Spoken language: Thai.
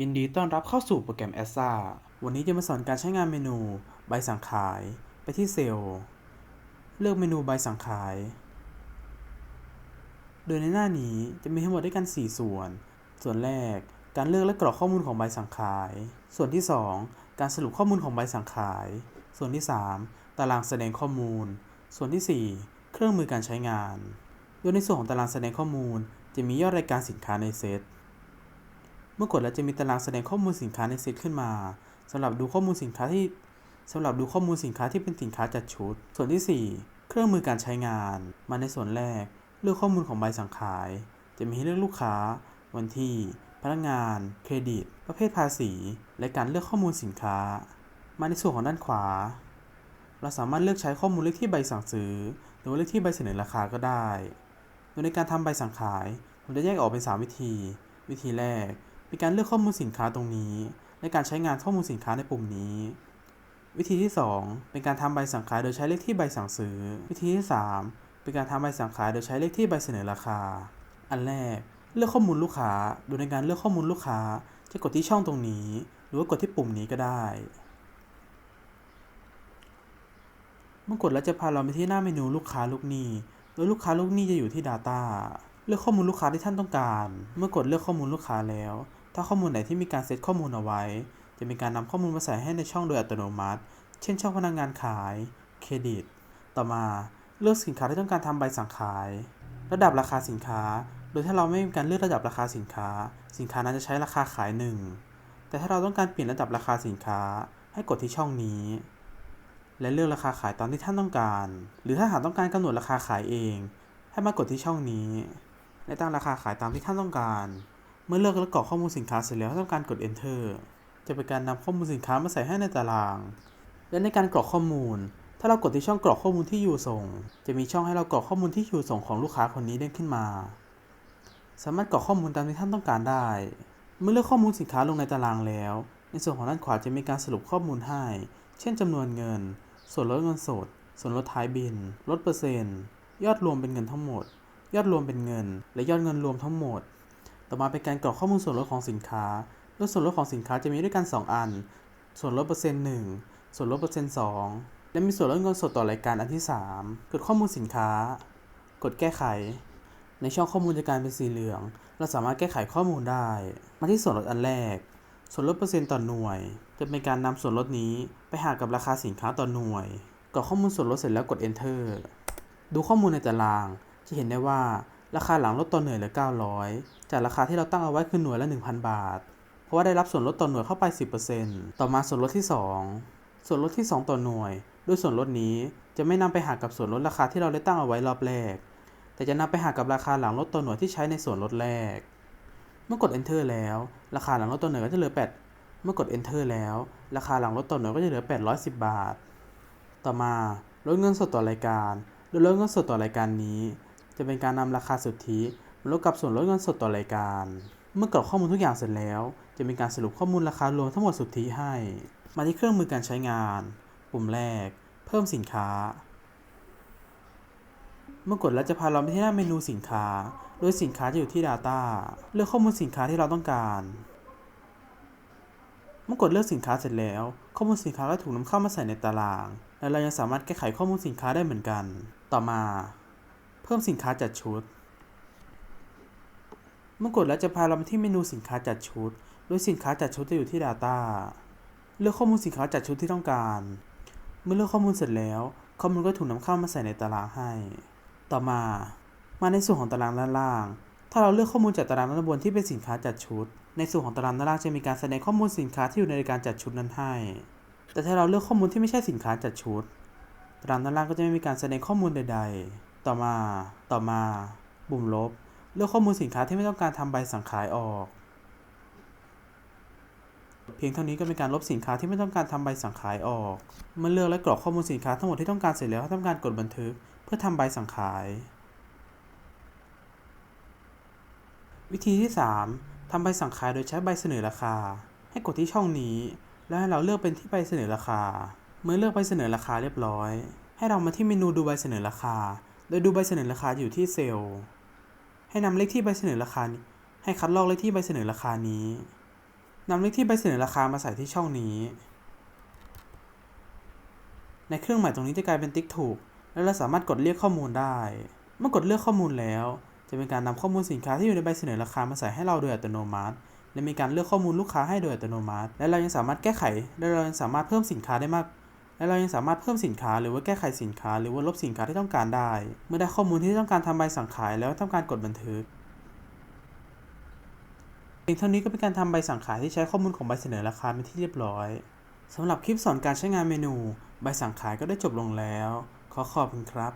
ยินดีต้อนรับเข้าสู่โปรแกรม a s a วันนี้จะมาสอนการใช้งานเมนู ใบสั่งขาย ไปที่เซลล์ เลือกเมนูใบสั่งขาย โดยในหน้านี้จะมีทั้งหมดด้วยกัน 4 ส่วน ส่วนแรก การเลือกและกรอกข้อมูลของใบสั่งขาย ส่วนที่ 2 การสรุปข้อมูลของใบสั่งขาย ส่วนที่ 3 ตารางแสดงข้อมูล ส่วนที่ 4 เครื่องมือการใช้งาน โดยในส่วนของตารางแสดงข้อมูล จะมียอดรายการสินค้าในเซต เมื่อกดแล้วจะมีตารางแสดงข้อมูลสินค้าในเซตขึ้นมาสำหรับดูข้อมูลสินค้าที่สำหรับดูข้อมูลสินค้าที่เป็นสินค้าจัดชุด ส่วนที่ 4 เครื่องมือการใช้งาน มาในส่วนแรก เลือกข้อมูลของใบสั่งขาย จะมีให้เลือกลูกค้า วันที่ พนักงาน เครดิต ประเภทภาษี และการเลือกข้อมูลสินค้า มาในส่วนของด้านขวา เราสามารถเลือกใช้ข้อมูลเลขที่ใบสั่งซื้อ หรือเลขที่ใบเสนอราคาก็ได้ โดยในการทำใบสั่งขาย ผมจะแยกออกเป็น 3 วิธี วิธีแรก เป็นการเลือกข้อมูลสินค้าตรงนี้ และการใช้งานข้อมูลสินค้าในปุ่มนี้ วิธีที่ 2 เป็นการทำใบสั่งขายโดยใช้เลขที่ใบสั่งซื้อ วิธีที่ 3 เป็นการทำใบสั่งขายโดยใช้เลขที่ใบเสนอราคา อันแรก เลือกข้อมูลลูกค้า โดยในการเลือกข้อมูลลูกค้า จะกดที่ช่องตรงนี้ หรือว่ากดที่ปุ่มนี้ก็ได้ เมื่อกดแล้วจะพาเราไปที่หน้าเมนูลูกค้าลูกหนี้ โดยลูกค้าลูกหนี้จะอยู่ที่ Data เลือกข้อมูลลูกค้าที่ท่านต้องการ เมื่อกดเลือกข้อมูลลูกค้าแล้ว ถ้าข้อมูลไหนที่มีการเซตข้อมูลเอาไว้ จะมีการนำข้อมูลมาใส่ให้ในช่องโดยอัตโนมัติ เช่นช่องพนักงานขาย เครดิต ต่อมาเลือกสินค้าที่ต้องการทำใบสั่งขาย ระดับราคาสินค้า โดยถ้าเราไม่มีการเลือกระดับราคาสินค้า สินค้านั้นจะใช้ราคาขาย 1 แต่ถ้าเราต้องการเปลี่ยนระดับราคาสินค้า ให้กดที่ช่องนี้ และเลือกราคาขายตามที่ท่านต้องการ หรือถ้าหากต้องการกำหนดราคาขายเอง ให้มากดที่ช่องนี้ และตั้งราคาขายตามที่ท่านต้องการ เมื่อเลือกและกรอกข้อมูลสินค้าเสร็จแล้วทำการกด enter จะเป็นการนำข้อมูลสินค้ามาใส่ให้ในตาราง และในการกรอกข้อมูล ถ้าเรากดที่ช่องกรอกข้อมูลที่อยู่ส่ง จะมีช่องให้เรากรอกข้อมูลที่อยู่ส่งของลูกค้าคนนี้เด้งขึ้นมา สามารถกรอกข้อมูลตามที่ท่านต้องการได้ เมื่อเลือกข้อมูลสินค้าลงในตารางแล้ว ในส่วนของด้านขวาจะมีการสรุปข้อมูลให้ เช่นจำนวนเงิน ส่วนลดเงินสด ส่วนลดท้ายบิน ลดเปอร์เซ็นต์ ยอดรวมเป็นเงินทั้งหมด ยอดรวมเป็นเงิน และยอดเงินรวมทั้งหมด ต่อมาเป็นการกรอกข้อมูลส่วนลดของสินค้า โดยส่วนลดของสินค้าจะมีด้วยกัน 2 อัน ส่วนลดเปอร์เซ็นต์หนึ่งส่วนลดเปอร์เซ็นต์สองและมีส่วนลดเงินสดต่อรายการอันที่ 3 กดข้อมูลสินค้า กดแก้ไข ในช่องข้อมูลจะกลายเป็นสีเหลือง เราสามารถแก้ไขข้อมูลได้ มาที่ส่วนลดอันแรก ส่วนลดเปอร์เซ็นต์ต่อหน่วย จะเป็นการนำส่วนลดนี้ไปหารกับราคาสินค้าต่อหน่วย กรอกข้อมูลส่วนลดเสร็จแล้วกด enter ดูข้อมูลในตาราง จะเห็นได้ว่า ราคาหลังลดต่อหน่วยเหลือ 900 จากราคาที่เราตั้งเอาไว้คือหน่วยละ 1,000 บาท เพราะว่าได้รับส่วนลดต่อหน่วยเข้าไป 10%ต่อมาส่วนลดที่ 2 ส่วนลดที่ 2 ต่อหน่วยโดยส่วนลดนี้จะไม่นำไปหารกับส่วนลดราคาที่เราได้ตั้งเอาไว้รอบแรก แต่จะนำไปหารกับราคาหลังลดต่อหน่วยที่ใช้ในส่วนลดแรก เมื่อกด enter แล้ว ราคาหลังลดต่อหน่วยก็จะเหลือ 8 เมื่อกด enter แล้ว ราคาหลังลดต่อหน่วยก็จะเหลือ 810 บาท ต่อมาลดเงินสดต่อรายการโดยลดเงินสดต่อรายการนี้ จะเป็นการนำราคาสุทธิมาลดกับส่วนลดเงินสดต่อรายการ เมื่อกรอกข้อมูลทุกอย่างเสร็จแล้ว จะมีการสรุปข้อมูลราคารวมทั้งหมดสุทธิให้ มาที่เครื่องมือการใช้งาน ปุ่มแรก เพิ่มสินค้า เมื่อกดแล้วจะพาเราไปที่หน้าเมนูสินค้า โดยสินค้าจะอยู่ที่ Data เลือกข้อมูลสินค้าที่เราต้องการ เมื่อกดเลือกสินค้าเสร็จแล้ว ข้อมูลสินค้าก็ถูกนำเข้ามาใส่ในตาราง และเรายังสามารถแก้ไขข้อมูลสินค้าได้เหมือนกัน ต่อมา เพิ่มสินค้าจัดชุด เมื่อกดแล้วจะพาเราไปที่เมนูสินค้าจัดชุด โดยสินค้าจัดชุดจะอยู่ที่ Data เลือกข้อมูลสินค้าจัดชุดที่ต้องการ เมื่อเลือกข้อมูลเสร็จแล้ว ข้อมูลก็ถูกนำเข้ามาใส่ในตารางให้ ต่อมา มาในส่วนของตารางด้านล่าง ถ้าเราเลือกข้อมูลจากตารางด้านบนที่เป็นสินค้าจัดชุด ในส่วนของตารางด้านล่างจะมีการแสดงข้อมูลสินค้าที่อยู่ในรายการจัดชุดนั้นให้ แต่ถ้าเราเลือกข้อมูลที่ไม่ใช่สินค้าจัดชุด ตารางด้านล่างก็จะไม่มีการแสดงข้อมูลใด ๆ ต่อมา ต่อมาปุ่มลบ เลือกข้อมูลสินค้าที่ไม่ต้องการทำใบสั่งขายออก เพียงเท่านี้ก็เป็นการลบสินค้าที่ไม่ต้องการทำใบสั่งขายออก เมื่อเลือกและกรอกข้อมูลสินค้าทั้งหมดที่ต้องการเสร็จแล้วทำการกดบันทึก เพื่อทำใบสั่งขาย วิธีที่ 3ทำใบสั่งขายโดยใช้ใบเสนอราคา ให้กดที่ช่องนี้ แล้วให้เราเลือกเป็นที่ใบเสนอราคา เมื่อเลือกใบเสนอราคาเรียบร้อย ให้เรามาที่เมนูดูใบเสนอราคา โดยดูใบเสนอราคาอยู่ที่เซลล์ ให้นำเลขที่ใบเสนอราคา ให้คัดลอกเลขที่ใบเสนอราคานี้นำเลขที่ใบเสนอราคามาใส่ที่ช่องนี้ ในเครื่องหมายตรงนี้จะกลายเป็นติ๊กถูก แล้วเราสามารถกดเรียกข้อมูลได้ เมื่อกดเลือกข้อมูลแล้ว จะเป็นการนำข้อมูลสินค้าที่อยู่ในใบเสนอราคามาใส่ให้เราโดยอัตโนมัติ และมีการเลือกข้อมูลลูกค้าให้โดยอัตโนมัติ และเรายังสามารถแก้ไข และเรายังสามารถเพิ่มสินค้าได้มาก และเรายังสามารถเพิ่มสินค้าหรือว่าแก้ไขสินค้า หรือว่าลบสินค้าที่ต้องการได้ เมื่อได้ข้อมูลที่ต้องการทำใบสั่งขายแล้วทำการกดบันทึกเพียงเท่านี้ก็เป็นการทำใบสั่งขายที่ใช้ข้อมูลของใบเสนอราคาเป็นที่เรียบร้อยสำหรับคลิปสอนการใช้งานเมนู ใบสั่งขายก็ได้จบลงแล้ว ขอขอบคุณครับ